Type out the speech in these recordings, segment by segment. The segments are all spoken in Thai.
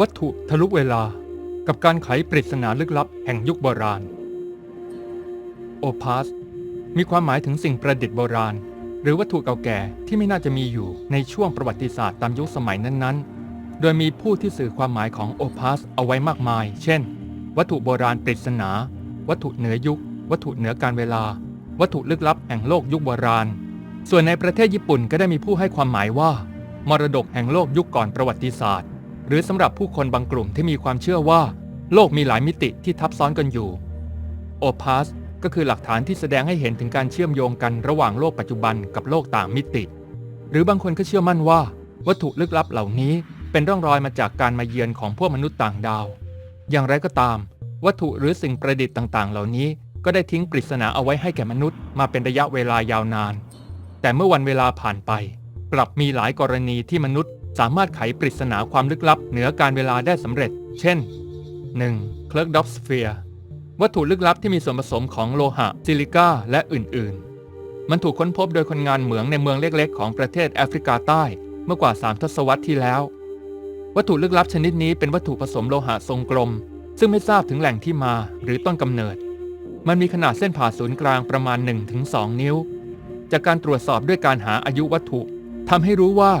วัตถุทะลุเวลา กับการไขปริศนาลึกลับแห่งยุคโบราณ โอพาส มีความหมายถึงสิ่งประดิษฐ์โบราณ หรือวัตถุเก่าแก่ที่ไม่น่าจะมีอยู่ในช่วงประวัติศาสตร์ตามยุคสมัยนั้นๆ โดยมีผู้ที่สื่อความหมายของโอพาสเอาไว้มากมาย เช่น วัตถุโบราณปริศนา วัตถุเหนือยุค วัตถุเหนือการเวลา วัตถุลึกลับแห่งโลกยุคโบราณ ส่วนในประเทศญี่ปุ่นก็ได้มีผู้ให้ความหมายว่า มรดกแห่งโลกยุคก่อนประวัติศาสตร์ หรือสำหรับผู้คนบางกลุ่มที่มีความเชื่อว่า โลกมีหลายมิติที่ทับซ้อนกันอยู่ โอพาสก็คือหลักฐานที่แสดงให้เห็นถึงการเชื่อมโยงกันระหว่างโลกปัจจุบันกับโลกต่างมิติ หรือบางคนก็เชื่อมั่นว่า วัตถุลึกลับเหล่านี้เป็นร่องรอยมาจากการมาเยือนของพวกมนุษย์ต่างดาว อย่างไรก็ตาม วัตถุหรือสิ่งประดิษฐ์ต่างๆ เหล่านี้ก็ได้ทิ้งปริศนาเอาไว้ให้แก่มนุษย์มาเป็นระยะเวลายาวนาน แต่เมื่อวันเวลาผ่านไป กลับมีหลายกรณีที่มนุษย์ สามารถไขปริศนาความลึกลับเหนือการเวลาได้สำเร็จ เช่น 1. เคลิร์กดอฟสเฟียร์วัตถุลึกลับที่มีส่วนผสมของโลหะ ซิลิก้า และอื่น ๆ มันถูกค้นพบโดยคนงานเหมืองในเมืองเล็ก ๆ ของประเทศแอฟริกาใต้เมื่อกว่า 3 ทศวรรษที่แล้ว วัตถุลึกลับชนิดนี้เป็นวัตถุผสมโลหะทรงกลม ซึ่งไม่ทราบถึงแหล่งที่มาหรือต้นกำเนิด มันมีขนาดเส้นผ่าศูนย์กลางประมาณ 1-2 นิ้ว จากการตรวจสอบด้วยการหาอายุวัตถุทำให้รู้ว่า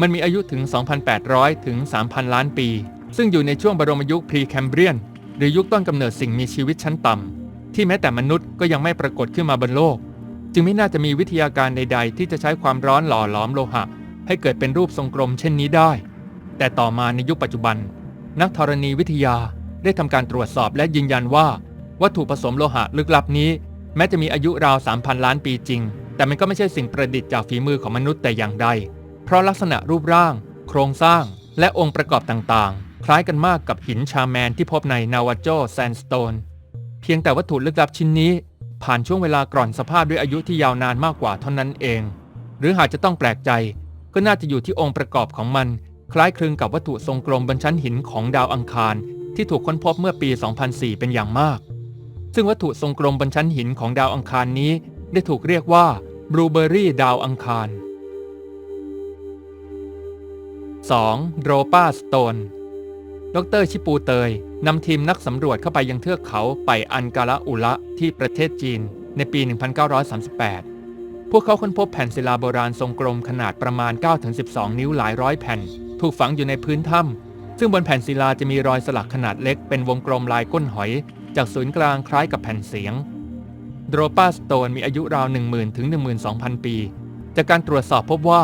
มันมีอายุถึง 2,800 ถึง 3,000 ล้านปี ซึ่งอยู่ในช่วงบรมยุคพรีแคมเบรียน หรือยุคต้นกำเนิดสิ่งมีชีวิตชั้นต่ำ ที่แม้แต่มนุษย์ก็ยังไม่ปรากฏขึ้นมาบนโลก จึงไม่น่าจะมีวิทยาการใด ๆ ที่จะใช้ความร้อนหล่อหลอมโลหะ ให้เกิดเป็นรูปทรงกลมเช่นนี้ได้ แต่ต่อมาในยุคปัจจุบัน นักธรณีวิทยาได้ทำการตรวจสอบและยืนยันว่า วัตถุผสมโลหะลึกลับนี้ แม้จะมีอายุราว 3,000 ล้านปีจริง แต่มันก็ไม่ใช่สิ่งประดิษฐ์จากฝีมือของมนุษย์แต่อย่างใด เพราะลักษณะรูปร่าง โครงสร้าง และองค์ประกอบต่างๆ คล้ายกันมากกับหินชาแมนที่พบในนาวาโจแซนสโตนเพียงแต่วัตถุลึกลับชิ้นนี้ ผ่านช่วงเวลากร่อนสภาพด้วยอายุที่ยาวนานมากกว่าเท่านั้นเอง หรือหากจะต้องแปลกใจ ก็น่าจะอยู่ที่องค์ประกอบของมัน คล้ายคลึงกับวัตถุทรงกลมบนชั้นหินของดาวอังคาร ที่ถูกค้นพบเมื่อปี 2004 เป็นอย่างมาก ซึ่งวัตถุทรงกลมบนชั้นหินของดาวอังคารนี้ ได้ถูกเรียกว่าบลูเบอรี่ดาวอังคาร 2. โรปาสโตน ดรชิปูเตยนำทีมนักสำรวจเข้าไปยังเทือกเขาไปอันการะอุระที่ประเทศจีนในปี 1938 พวกเขาค้นพบแผ่นศิลาโบราณทรงกลมขนาดประมาณ 9-12 นิ้วหลายร้อยแผ่น ถูกฝังอยู่ในพื้นถ้ำซึ่งบนแผ่นศิลาจะมีรอยสลักขนาดเล็กเป็นวงกลมลายก้นหอย จากศูนย์กลางคล้ายกับแผ่นเสียงโดรปาสโตนมีอายุราว 10,000 ถึง 12,000 ปี จากการตรวจสอบพบว่า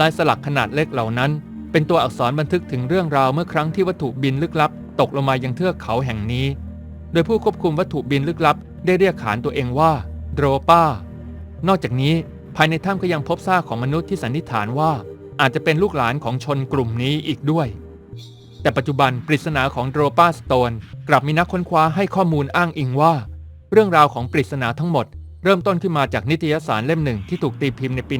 ลายสลักขนาดเล็กเหล่านั้น เป็นตัวอักษรบันทึกถึงเรื่องราวเมื่อครั้งที่วัตถุบินลึกลับ ตกลงมายังเทือกเขาแห่งนี้ โดยผู้ควบคุมวัตถุบินลึกลับ ได้เรียกขานตัวเองว่าโดรปานอกจากนี้ภายในถ้ำก็ยังพบซากของมนุษย์ที่สันนิษฐานว่า อาจจะเป็นลูกหลานของชนกลุ่มนี้อีกด้วย แต่ปัจจุบันปริศนาของโดรปาสโตนกลับมีนักค้นคว้าให้ข้อมูลอ้างอิงว่า เรื่องราวของปริศนาทั้งหมด เริ่มต้นขึ้นมาจากนิตยสารเล่มหนึ่งที่ถูกตีพิมพ์ในปี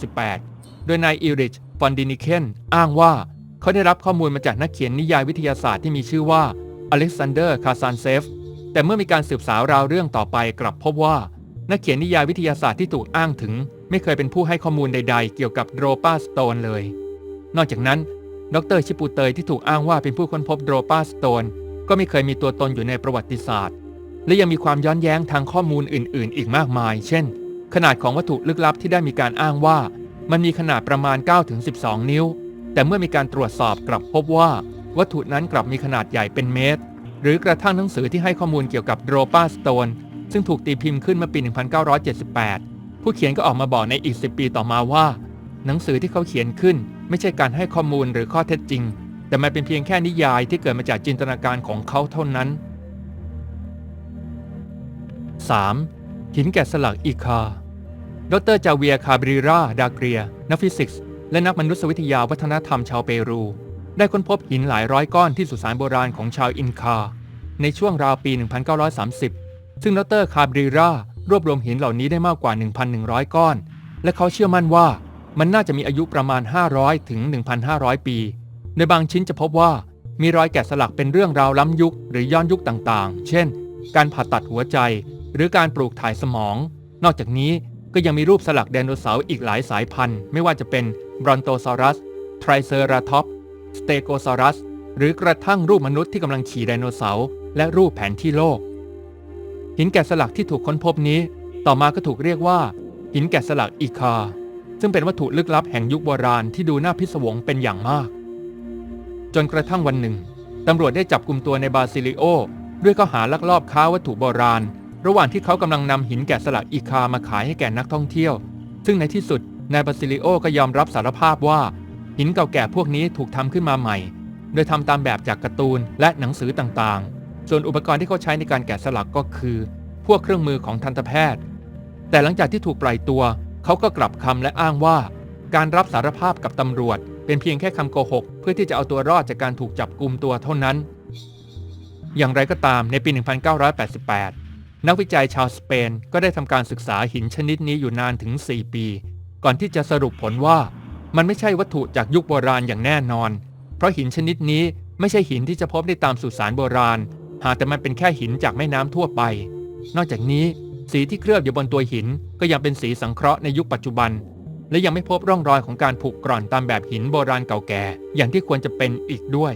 1968 โดยนายอิริชฟอนดินิเคนอ้างว่า เขาได้รับข้อมูลมาจากนักเขียนนิยายวิทยาศาสตร์ที่มีชื่อว่าอเล็กซานเดอร์คาซานเซฟ แต่เมื่อมีการสืบสาวราวเรื่องต่อไปกลับพบว่า นักเขียนนิยายวิทยาศาสตร์ที่ถูกอ้างถึง ไม่เคยเป็นผู้ให้ข้อมูลใด ๆ เกี่ยวกับโดรปาสโตนเลย นอกจากนั้น ดรชิปูเตยที่ถูกอ้างว่าเป็นผู้ค้นพบโดรปาสโตนก็ไม่เคยมีตัวตนอยู่ในประวัติศาสตร์ และยังมีความย้อนแย้งทางข้อมูลอื่น ๆ อีกมากมาย เช่น ขนาดของวัตถุลึกลับที่ได้มีการอ้างว่า มันมีขนาดประมาณ 9-12 นิ้ว แต่เมื่อมีการตรวจสอบกลับพบว่า วัตถุนั้นกลับมีขนาดใหญ่เป็นเมตร หรือกระทั่งหนังสือที่ให้ข้อมูลเกี่ยวกับโดรปาสโตนซึ่งถูกตีพิมพ์ขึ้นเมื่อปี 1978 ผู้เขียนก็ออกมาบอกในอีก 10 ปีต่อมาว่า หนังสือที่เขาเขียนขึ้น ไม่ใช่การให้ข้อมูลหรือข้อเท็จจริง แต่มันเป็นเพียงแค่นิยายที่เกิดมาจากจินตนาการของเขาเท่านั้น 3. หินแกะสลักอีคา ดรจาเวียคาบริราดาเกรีย นักฟิสิกส์ และนักมนุษยวิทยาวัฒนธรรมชาวเปรู ได้ค้นพบหินหลายร้อยก้อนที่สุสานโบราณของชาวอินคา ในช่วงราวปี 1930 ซึ่งดรคาบริรารวบรวมหินเหล่านี้ได้มากกว่า 1,100 ก้อน และเขาเชื่อมั่นว่ามันน่าจะมีอายุประมาณ 500 ถึง 1,500 ปี ในบางชิ้นจะพบว่ามีรอยแกะสลักเป็นเรื่องราวล้ำยุคหรือย้อนยุคต่างๆ เช่น การผ่าตัดหัวใจ หรือการปลูกถ่ายสมอง นอกจากนี้ ก็ยังมีรูปสลักไดโนเสาร์อีกหลายสายพันธุ์ ไม่ว่าจะเป็นบรอนโตซอรัส ไทรเซอราทอปสเตโกซอรัส หรือกระทั่งรูปมนุษย์ที่กำลังขี่ไดโนเสาร์และรูปแผนที่โลก หินแกะสลักที่ถูกค้นพบนี้ ต่อมาก็ถูกเรียกว่า หินแกะสลักอีคา ซึ่งเป็นวัตถุลึกลับแห่งยุคโบราณที่ดูน่าพิศวงเป็นอย่างมาก จนกระทั่งวันหนึ่งตำรวจได้จับกลุ่มตัวในบาซิลิโอ ด้วยข้อหาลักลอบค้าวัตถุโบราณ ระหว่างที่เขากำลังนำหินแกะสลักอีคามาขายให้แก่นักท่องเที่ยว ซึ่งในที่สุดนายบาซิลิโอก็ยอมรับสารภาพว่า หินเก่าแก่พวกนี้ถูกทำขึ้นมาใหม่ โดยทำตามแบบจากการ์ตูนและหนังสือต่างๆ ส่วนอุปกรณ์ที่เขาใช้ในการแกะสลักก็คือ พวกเครื่องมือของทันตแพทย์ แต่หลังจากที่ถูกปล่อยตัว เขาก็กลับคำและอ้างว่า การรับสารภาพกับตำรวจ เป็นเพียงแค่คำโกหก เพื่อที่จะเอาตัวรอดจากการถูกจับกลุมตัวเท่านั้น อย่างไรก็ตามในปี 1988 นักวิจัยชาวสเปนก็ได้ทำการศึกษาหินชนิดนี้อยู่นานถึง 4 ปี ก่อนที่จะสรุปผลว่ามันไม่ใช่วัตถุจากยุคโบราณอย่างแน่นอน เพราะหินชนิดนี้ไม่ใช่หินที่จะพบได้ตามสุสานโบราณ หากแต่มันเป็นแค่หินจากแม่น้ำทั่วไป นอกจากนี้ สีที่เคลือบอยู่บนตัวหินก็ยังเป็นสีสังเคราะห์ในยุคปัจจุบัน และยังไม่พบร่องรอยของการผุกร่อนตามแบบหินโบราณเก่าแก่ อย่างที่ควรจะเป็นอีกด้วย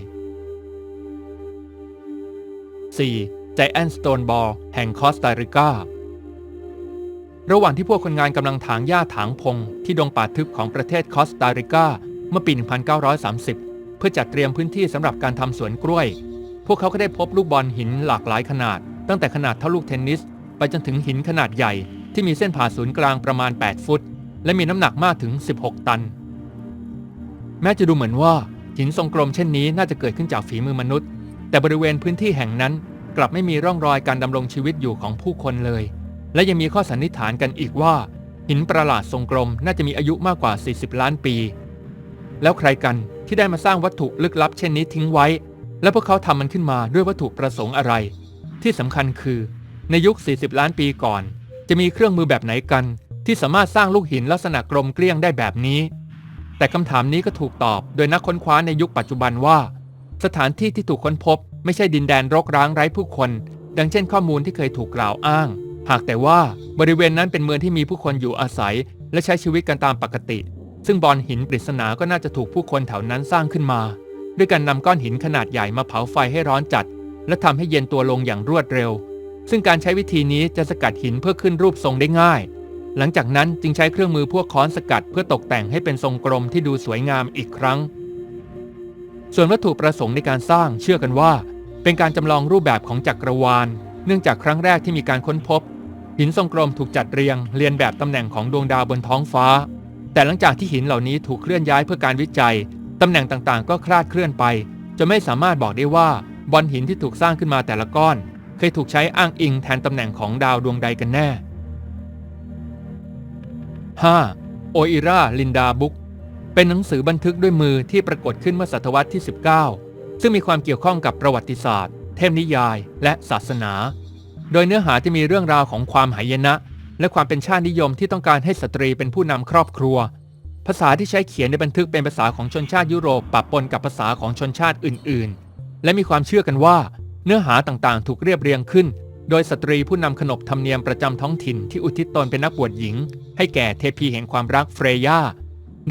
4. Giant Stone Ball แห่งคอสตาริการะหว่างที่พวกคนงานกำลังถางหญ้าถางพง ที่ดงป่าทึบของประเทศคอสตาริกาเมื่อปี 1930 เพื่อจัดเตรียมพื้นที่สำหรับการทำสวนกล้วย พวกเขาก็ได้พบลูกบอลหินหลากหลายขนาด ตั้งแต่ขนาดเท่าลูกเทนนิส ไปจนถึงหินขนาดใหญ่ ที่มีเส้นผ่าศูนย์กลางประมาณ 8 ฟุต และมีน้ำหนักมากถึง 16 ตัน แม้จะดูเหมือนว่าหินทรงกลมเช่นนี้น่าจะเกิดขึ้นจากฝีมือมนุษย์ แต่บริเวณพื้นที่แห่งนั้น กลับไม่มีร่องรอยการดำรงชีวิตอยู่ของผู้คนเลย และยังมีข้อสันนิษฐานกันอีกว่า หินประหลาดทรงกลมน่าจะมีอายุมากกว่า 40 ล้านปี แล้วใครกันที่ได้มาสร้างวัตถุลึกลับเช่นนี้ทิ้งไว้ และพวกเขาทำมันขึ้นมาด้วยวัตถุประสงค์อะไร ที่สำคัญคือ ในยุค 40 ล้านปีก่อน จะมีเครื่องมือแบบไหนกัน ที่สามารถสร้างลูกหินลักษณะกลมเกลี้ยงได้แบบนี้ แต่คำถามนี้ก็ถูกตอบโดยนักค้นคว้าในยุคปัจจุบันว่า สถานที่ที่ถูกค้นพบ ไม่ใช่ดินแดนรกร้างไร้ผู้คน ดังเช่นข้อมูลที่เคยถูกกล่าวอ้าง หากแต่ว่าบริเวณนั้นเป็นเมืองที่มีผู้คนอยู่อาศัย และใช้ชีวิตกันตามปกติ ซึ่งบอลหินปริศนาก็น่าจะถูกผู้คนแถวนั้นสร้างขึ้นมา ด้วยการนำก้อนหินขนาดใหญ่มาเผาไฟให้ร้อนจัด และทำให้เย็นตัวลงอย่างรวดเร็ว ซึ่งการใช้วิธีนี้จะสกัดหินเพื่อขึ้นรูปทรงได้ง่าย หลังจากนั้นจึงใช้เครื่องมือพวกค้อนสกัดเพื่อตกแต่งให้เป็นทรงกลมที่ดูสวยงามอีกครั้ง ส่วนวัตถุประสงค์ในการสร้างเชื่อกันว่า เป็นการจำลองรูปแบบของจักรวาล เนื่องจากครั้งแรกที่มีการค้นพบ หินทรงกลมถูกจัดเรียงเรียนแบบตำแหน่งของดวงดาวบนท้องฟ้า แต่หลังจากที่หินเหล่านี้ถูกเคลื่อนย้ายเพื่อการวิจัยตำแหน่งต่างๆ ก็คลาดเคลื่อนไปจนไม่สามารถบอกได้ว่าบอลหินที่ถูกสร้างขึ้นมาแต่ละก้อน เคยถูกใช้อ้างอิงแทนตำแหน่งของดาวดวงใดกันแน่ 5. โออิราลินดาบุก เป็นหนังสือบันทึกด้วยมือที่ปรากฏขึ้นเมื่อศตวรรษที่ 19 ซึ่งมีความเกี่ยวข้องกับประวัติศาสตร์ เทพนิยาย และศาสนา โดยเนื้อหาจะมีเรื่องราวของความหายนะ และความเป็นชาตินิยมที่ต้องการให้สตรีเป็นผู้นำครอบครัว ภาษาที่ใช้เขียนในบันทึกเป็นภาษาของชนชาติยุโรปปะปนกับภาษาของชนชาติอื่น ๆ และมีความเชื่อกันว่า เนื้อหาต่างๆ ถูกเรียบเรียงขึ้น โดยสตรีผู้นำขนบธรรมเนียมประจำท้องถิ่นที่อุทิศตนเป็นนักบวชหญิง ให้แก่เทพีแห่งความรักเฟรยา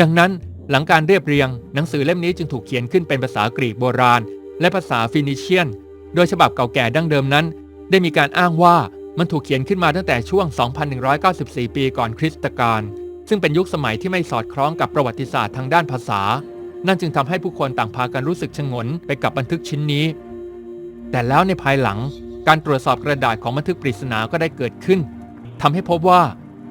ดังนั้น หลังการเรียบเรียง หนังสือเล่มนี้จึงถูกเขียนขึ้นเป็นภาษากรีกโบราณ และภาษาฟินิเชียน โดยฉบับเก่าแก่ดั้งเดิมนั้น ได้มีการอ้างว่ามันถูกเขียนขึ้นมาตั้งแต่ช่วง 2,194 ปีก่อนคริสตกาล ซึ่งเป็นยุคสมัยที่ไม่สอดคล้องกับประวัติศาสตร์ทางด้านภาษา นั่นจึงทำให้ผู้คนต่างพากันรู้สึกชงนไปกับบันทึกชิ้นนี้ แต่แล้วในภายหลัง การตรวจสอบกระดาษของบันทึกปริศนาก็ได้เกิดขึ้นทำให้พบว่า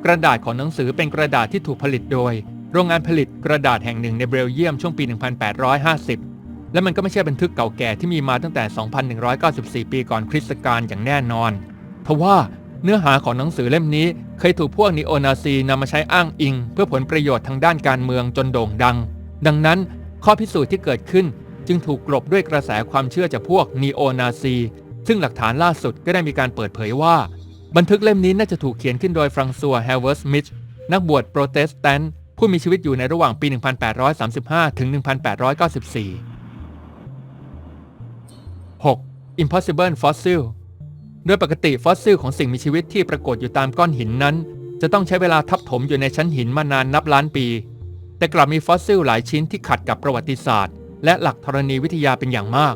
กระดาษของหนังสือเป็นกระดาษที่ถูกผลิตโดย โรงงานผลิตกระดาษแห่งหนึ่งในเบลเยียมช่วงปี 1850 และมันก็ไม่ใช่บันทึกเก่าแก่ที่มีมาตั้งแต่ 2,194 ปีก่อนคริสต์กาลอย่างแน่นอน ทว่าเนื้อหาของหนังสือเล่มนี้เคยถูกพวกนีโอนาซีนำมาใช้อ้างอิง เพื่อผลประโยชน์ทางด้านการเมืองจนโด่งดัง ดังนั้นข้อพิสูจน์ที่เกิดขึ้นจึงถูกกลบด้วยกระแสความเชื่อจากพวกนีโอนาซี ซึ่งหลักฐานล่าสุดก็ได้มีการเปิดเผยว่า บันทึกเล่มนี้น่าจะถูกเขียนขึ้นโดยฟรังซัวแฮเวิร์สมิชนักบวชโปรเตสแตนต์ ผู้มีชีวิตอยู่ในระหว่างปี 1835 ถึง 1894 6. Impossible Fossil โดยปกติฟอสซิลของสิ่งมีชีวิตที่ปรากฏอยู่ตามก้อนหินนั้น จะต้องใช้เวลาทับถมอยู่ในชั้นหินมานานนับล้านปี แต่กลับมีฟอสซิลหลายชิ้นที่ขัดกับประวัติศาสตร์ และหลักธรณีวิทยาเป็นอย่างมาก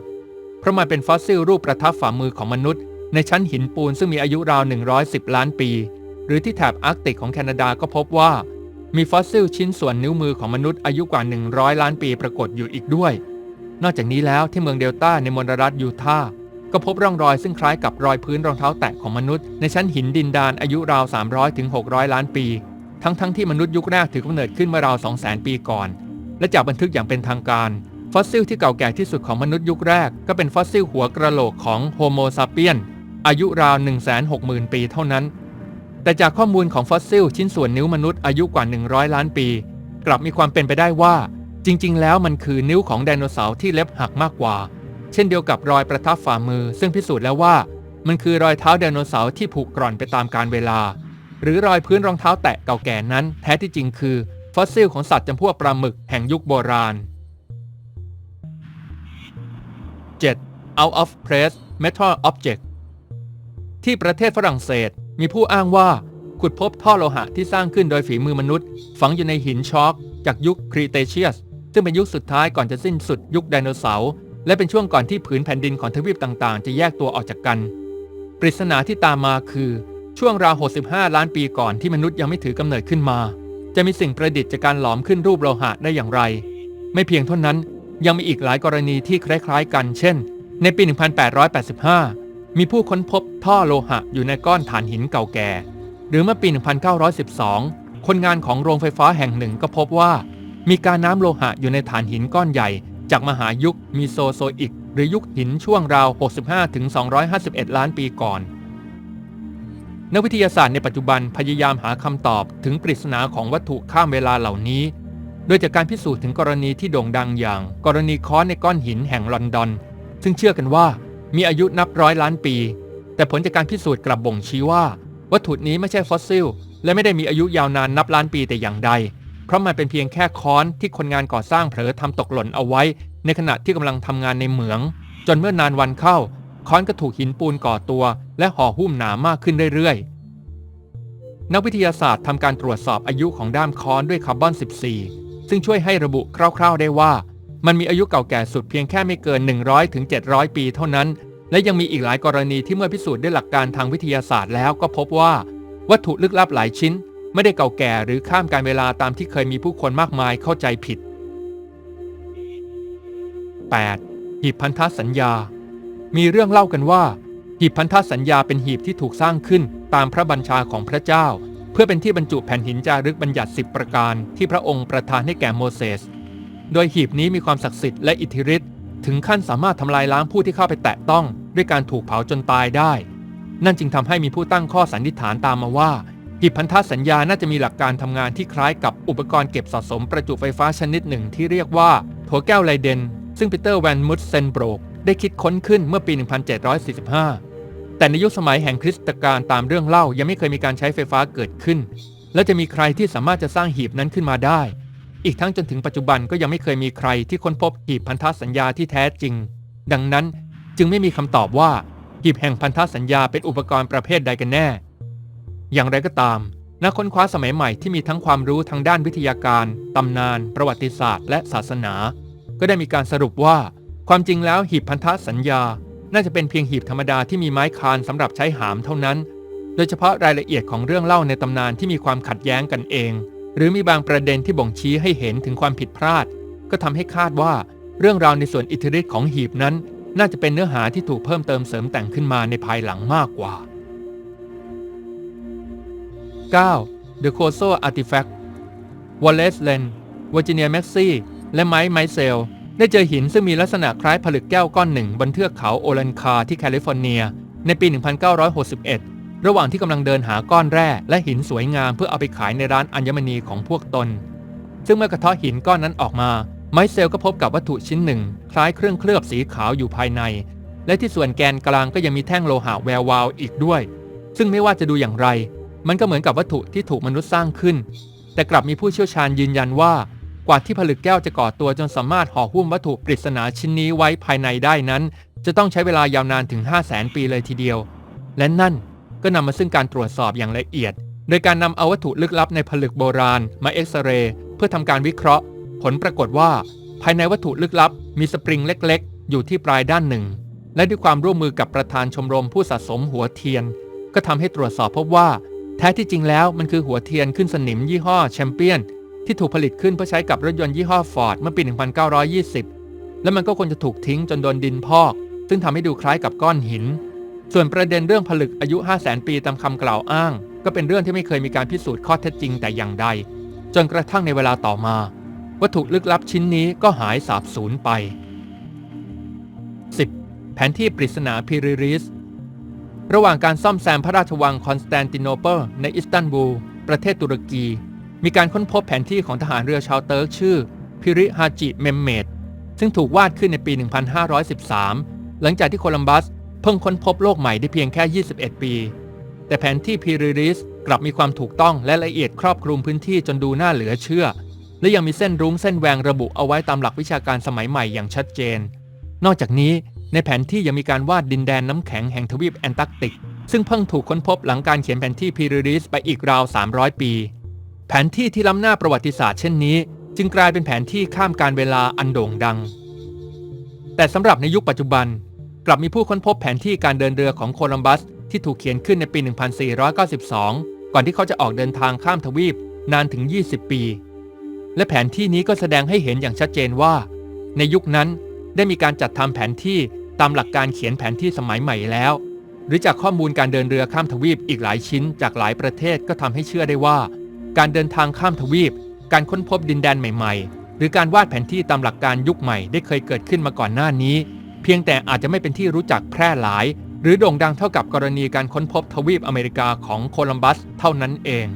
เพราะมันเป็นฟอสซิลรูปประทับฝ่ามือของมนุษย์ ในชั้นหินปูนซึ่งมีอายุราว 110 ล้านปี หรือที่แถบอาร์กติกของแคนาดาก็พบว่า มีฟอสซิลชิ้นส่วนนิ้วมือของมนุษย์อายุกว่า 100 ล้านปีปรากฏอยู่อีกด้วย นอกจากนี้แล้วที่เมืองเดลต้าในมณฑลรัฐยูทาห์ก็พบร่องรอยซึ่งคล้ายกับรอยพื้นรองเท้าแตะของมนุษย์ในชั้นหินดินดานอายุราว 300ถึง600 ล้านปี ทั้งๆทที่มนุษย์ยุคแรกถือกำเนิดขึ้นเมื่อราว 200,000 ปีก่อน และจากบันทึกอย่างเป็นทางการ ฟอสซิลที่เก่าแก่ที่สุดของมนุษย์ยุคแรก ก็เป็นฟอสซิลหัวกระโหลกของโฮโมซาเปียนอายุราว 160,000 ปีเท่านั้น แต่จากข้อมูลของฟอสซิลชิ้นส่วนนิ้วมนุษย์อายุกว่า 100 ล้านปี กลับมีความเป็นไปได้ว่า จริง ๆ แล้วมันคือนิ้วของไดโนเสาร์ที่เล็บหักมากกว่า เช่นเดียวกับรอยประทับฝ่ามือ ซึ่งพิสูจน์แล้วว่า มันคือรอยเท้าไดโนเสาร์ที่ผุกร่อนไปตามกาลเวลา หรือรอยพื้นรองเท้าแตะเก่าแก่นั้น แท้ที่จริงคือฟอสซิลของสัตว์จำพวกปลาหมึกแห่งยุคโบราณ 7. out of place metal object ที่ประเทศฝรั่งเศส มีผู้อ้างว่าขุดพบท่อโลหะที่สร้างขึ้นโดยฝีมือมนุษย์ ฝังอยู่ในหินช็อกจากยุคครีเตเชียส ซึ่งเป็นยุคสุดท้ายก่อนจะสิ้นสุดยุคไดโนเสาร์และเป็นช่วงก่อนที่ผืนแผ่นดินของทวีปต่างๆ จะแยกตัวออกจากกัน ปริศนาที่ตามมาคือ ช่วงราว65 ล้านปีก่อนที่มนุษย์ยังไม่ถือกำเนิดขึ้นมา จะมีสิ่งประดิษฐ์จากการหลอมขึ้นรูปโลหะได้อย่างไร ไม่เพียงเท่านั้นยังมีอีกหลายกรณีที่คล้ายๆ กัน เช่น ในปี 1885 มีผู้ค้นพบท่อโลหะอยู่ในก้อนถ่านหินเก่าแก่ หรือเมื่อปี 1912 คนงานของโรงไฟฟ้าแห่งหนึ่งก็พบว่า มีการน้ำโลหะอยู่ในฐานหินก้อนใหญ่ จากมหายุคมีโซโซอิก หรือยุคหินช่วงราว 65-251 ล้านปีก่อน นักวิทยาศาสตร์ในปัจจุบันพยายามหาคำตอบถึงปริศนาของวัตถุข้ามเวลาเหล่านี้ โดยจากการพิสูจน์ถึงกรณีที่โด่งดังอย่าง กรณีค้อนในก้อนหินแห่งลอนดอน ซึ่งเชื่อกันว่า มีอายุนับร้อยล้านปี แต่ผลจากการพิสูจน์กลับบ่งชี้ว่า วัตถุนี้ไม่ใช่ฟอสซิล และไม่ได้มีอายุยาวนานนับล้านปีแต่อย่างใด เพราะมันเป็นเพียงแค่ค้อนที่คนงานก่อสร้างเผลอทำตกหล่นเอาไว้ ในขณะที่กำลังทำงานในเหมือง จนเมื่อนานวันเข้า ค้อนก็ถูกหินปูนก่อตัว และห่อหุ้มหนามากขึ้นเรื่อยๆนักวิทยาศาสตร์ทำการตรวจสอบอายุของด้ามค้อนด้วยคาร์บอน 14 ซึ่งช่วยให้ระบุคร่าว ๆ ได้ว่า มันมีอายุเก่าแก่สุดเพียงแค่ไม่เกิน 100ถึง700 ปีเท่านั้น และยังมีอีกหลายกรณีที่เมื่อพิสูจน์ด้วยหลักการทางวิทยาศาสตร์แล้วก็พบว่า วัตถุลึกลับหลายชิ้น ไม่ได้เก่าแก่หรือข้ามการเวลาตามที่เคยมีผู้คนมากมายเข้าใจผิด 8. หีบพันธสัญญา มีเรื่องเล่ากันว่า หีบพันธสัญญาเป็นหีบที่ถูกสร้างขึ้นตามพระบัญชาของพระเจ้า เพื่อเป็นที่บรรจุแผ่นหินจารึกบัญญัติสิบประการ ที่พระองค์ประทานให้แก่โมเสส โดยหีบนี้มีความศักดิ์สิทธิ์และอิทธิฤทธิ์ถึงขั้นสามารถทำลายล้างผู้ที่เข้าไปแตะต้อง ด้วยการถูกเผาจนตายได้ นั่นจึงทำให้มีผู้ตั้งข้อสันนิษฐานตามมาว่า หีบพันธสัญญาน่าจะมีหลักการทำงานที่คล้ายกับอุปกรณ์เก็บสะสมประจุไฟฟ้าชนิดหนึ่งที่เรียกว่าถั่วแก้วไลเดน ซึ่งปีเตอร์แวนมุตเซนโบรกได้คิดค้นขึ้นเมื่อปี 1745 แต่ในยุคสมัยแห่งคริสตกาลตามเรื่องเล่ายังไม่เคยมีการใช้ไฟฟ้าเกิดขึ้น และจะมีใครที่สามารถจะสร้างหีบนั้นขึ้นมาได้ อีกทั้งจนถึงปัจจุบันก็ยังไม่เคยมีใครที่ค้นพบหีบพันธสัญญาที่แท้จริง ดังนั้นจึงไม่มีคำตอบว่าหีบแห่งพันธสัญญาเป็นอุปกรณ์ประเภทใดกันแน่ อย่างไรก็ตาม นักค้นคว้าสมัยใหม่ที่มีทั้งความรู้ทางด้านวิทยาการ ตำนาน ประวัติศาสตร์ และศาสนา ก็ได้มีการสรุปว่า ความจริงแล้วหีบพันธสัญญา น่าจะเป็นเพียงหีบธรรมดาที่มีไม้คานสำหรับใช้หามเท่านั้น โดยเฉพาะรายละเอียดของเรื่องเล่าในตำนานที่มีความขัดแย้งกันเอง หรือมีบางประเด็นที่บ่งชี้ให้เห็นถึงความผิดพลาด ก็ทำให้คาดว่าเรื่องราวในส่วนอิทธิฤทธิ์ของหีบนั้น น่าจะเป็นเนื้อหาที่ถูกเพิ่มเติมเสริมแต่งขึ้นมาในภายหลังมากกว่า 9. The Coso Artifact Wallace Len Virginia Maxey และไมค์ไมเซลได้เจอหินซึ่งมีลักษณะคล้ายผลึกแก้วก้อนหนึ่งบนเทือกเขาโอลันคาที่แคลิฟอร์เนีย ในปี 1961 ระหว่างที่กำลังเดินหาก้อนแร่และหินสวยงามเพื่อเอาไปขายในร้านอัญมณีของพวกตน ซึ่งเมื่อกระเทาะหินก้อนนั้นออกมาไมเซลก็พบกับวัตถุชิ้นหนึ่ง คล้ายเครื่องเคลือบสีขาวอยู่ภายใน และที่ส่วนแกนกลางก็ยังมีแท่งโลหะแวววาวอีกด้วย ซึ่งไม่ว่าจะดูอย่างไร มันก็เหมือนกับวัตถุที่ถูกมนุษย์สร้างขึ้น แต่กลับมีผู้เชี่ยวชาญยืนยันว่ากว่าที่ผลึกแก้วจะก่อตัวจนสามารถห่อหุ้มวัตถุปริศนาชิ้นนี้ไว้ภายในได้นั้น จะต้องใช้เวลายาวนานถึง 5 0 0แสนปีเลยทีเดียว และนั่น ก็นำมาซึ่งการตรวจสอบอย่างละเอียด โดยการนำเอาวัตถุลึกลับในผลึกโบราณ มาเอ็กซเรย์เพื่อทำการวิเคราะห์ ผลปรากฏว่า ภายในวัตถุลึกลับ มีสปริงเล็กๆ อยู่ที่ปลายด้านหนึ่ง และด้วยความร่วมมือกับประธานชมรมผู้สะสมหัวเทียน ก็ทำให้ตรวจสอบพบว่า แท้ที่จริงแล้วมันคือหัวเทียนขึ้นสนิมยี่ห้อแชมเปี้ยนที่ถูกผลิตขึ้นเพื่อใช้กับรถยนต์ยี่ห้อฟอร์ดเมื่อปี 1920 และมันก็ควรจะถูกทิ้งจนโดนดินพอก ซึ่งทำให้ดูคล้ายกับก้อนหิน ส่วนประเด็นเรื่องผลึกอายุ 5 0 0แสนปีตามคำกล่าวอ้าง ก็เป็นเรื่องที่ไม่เคยมีการพิสูจน์ข้อเท็จจริงแต่อย่างใด จนกระทั่งในเวลาต่อมา วัตถุลึกลับชิ้นนี้ก็หายสาบสูญไป 10. แผนที่ปริศนาพิริริส ระหว่างการซ่อมแซมพระราชวังคอนสแตนติโนเปิลในอิสตันบูล ประเทศตุรกี มีการค้นพบแผนที่ของทหารเรือชาวเติร์กชื่อ พิริฮาจิเมมเมดซึ่งถูกวาดขึ้นในปี 1513 หลังจากที่โคลัมบัส เพิ่งค้นพบโลกใหม่ได้เพียงแค่ 21 ปี แต่แผนที่พิริริสกลับมีความถูกต้องและละเอียดครอบคลุมพื้นที่จนดูน่าเหลือเชื่อ และยังมีเส้นรุ้งเส้นแหวงระบุเอาไว้ตามหลักวิชาการสมัยใหม่อย่างชัดเจน นอกจากนี้ในแผนที่ยังมีการวาดดินแดนน้ำแข็งแห่งทวีปแอนตาร์กติก ซึ่งเพิ่งถูกค้นพบหลังการเขียนแผนที่พิริริสไปอีกราว 300 ปี แผนที่ที่ล้ำหน้าประวัติศาสตร์เช่นนี้ จึงกลายเป็นแผนที่ข้ามการเวลาอันโด่งดัง แต่สำหรับในยุคปัจจุบัน กลับมีผู้ค้นพบแผนที่การเดินเรือของโคลัมบัส ที่ถูกเขียนขึ้นในปี 1492 ก่อนที่เขาจะออกเดินทางข้ามทวีปนานถึง 20 ปี และแผนที่นี้ก็แสดงให้เห็นอย่างชัดเจนว่า ในยุคนั้นได้มีการจัดทำแผนที่ตามหลักการเขียนแผนที่สมัยใหม่แล้ว หรือจากข้อมูลการเดินเรือข้ามทวีปอีกหลายชิ้นจากหลายประเทศก็ทำให้เชื่อได้ว่า การเดินทางข้ามทวีป การค้นพบดินแดนใหม่ ๆ หรือการวาดแผนที่ตามหลักการยุคใหม่ได้เคยเกิดขึ้นมาก่อนหน้านี้ เพียงแต่อาจจะไม่เป็นที่รู้จักแพร่หลาย หรือโด่งดังเท่ากับกรณีการค้นพบทวีปอเมริกาของโคลัมบัสเท่านั้นเอง